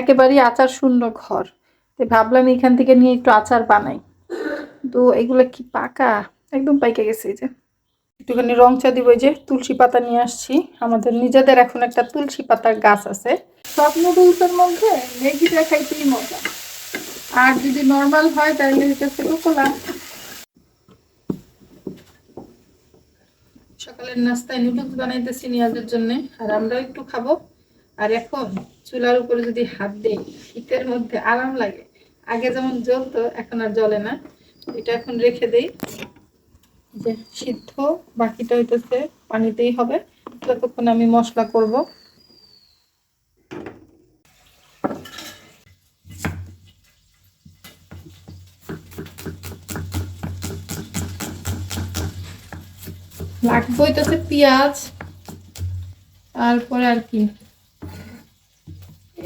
একেবারেই আচার শূন্য ঘর। তো ভাবলাম এখান থেকে নিয়ে একটু আচার বানাই। তো এগুলো কি পাকা? একদম পাইকে গেছে যে। একটুখানি রং চা দিব যে, তুলসী পাতা নিয়ে আসছি। আমাদের নিজেদের এখন একটা তুলসী পাতার গাছ আছে। সব নুডলসের মধ্যে ম্যাগিটা খাইতেই মজা। আর যদি নর্মাল হয় তাহলে হচ্ছে কোলা। সকালের নাস্তায় নুডলস বানাইতেছি নিয়াজের জন্য। আর আমরা একটু খাব। আর এখন চুলার উপরে যদি হাত দেই, শীতের মধ্যে আরাম লাগে। আগে যেমন জ্বলতো, এখন আর জ্বলে না। এটা এখন রেখে দেই। যে সিদ্ধ, বাকিটা হইতেছে পানিতেই হবে। ততক্ষণ আমি মশলা করব। লাগবে হইতেছে পেঁয়াজ, তারপরে আর কি?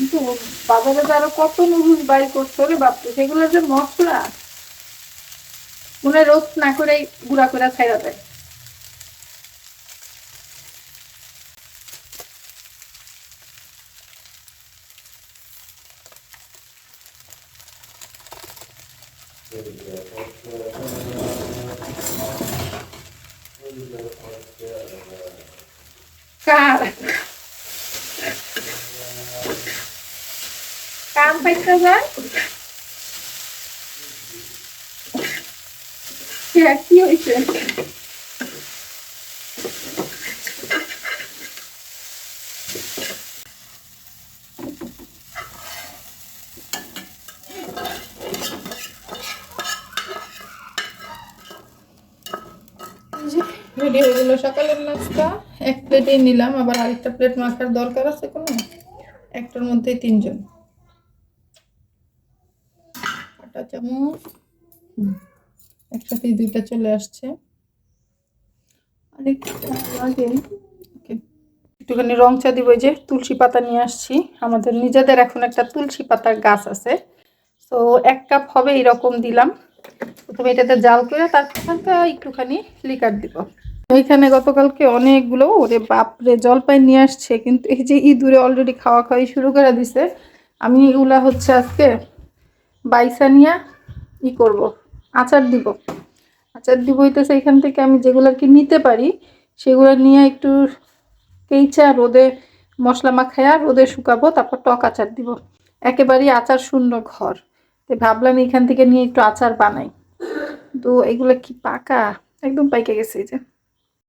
কিন্তু বাজারে যে আরও কত নুডলস বাই করছে রে বাপরে, সেগুলোর যে মশলা। মনে রোস্ট না করে গুঁড়া করে ছাইড়া দেয়। কার? পাইতে যায় কি হয়েছে রেডি হয়ে গেলো সকালের নাস্তা, এক প্লেটেই নিলাম, আবার আরেকটা প্লেট মাখার দরকার আছে কোনো? একটার মধ্যেই তিনজন। আটা, চামচ। একসাথেই দুইটা চলে আসছে। আরেকটা ওকে, একটুখানি রং চা দিব যে তুলসী পাতা নিয়ে আসছি। আমাদের নিজেদের এখন একটা তুলসী পাতার গাছ আছে। তো এক কাপ হবে এরকম দিলাম। প্রথমে এটাতে জাল করে তারপর একটুখানি লিকার দিব। ওইখানে গতকালকে অনেকগুলো, ওরে বাপরে, জলপাই নিয়ে আসছে। কিন্তু এই যে ইঁদুরে অলরেডি খাওয়া খাওয়াই শুরু করে দিছে। আমি এগুলা হচ্ছে আজকে বাইসা নিয়ে ই করব, আচার দিব। আচার দিব হইতেছে এখান থেকে আমি যেগুলো আর কি নিতে পারি, সেগুলো নিয়ে একটু কেইচা রোদে মশলা মাখায়া রোদে শুকাবো, তারপর টক আচার দিব। একেবারেই আচার শূন্য ঘর। তো ভাবলাম এখান থেকে নিয়ে একটু আচার বানাই। তো এগুলো কি পাকা? একদম পাইকে গেছে এই যে।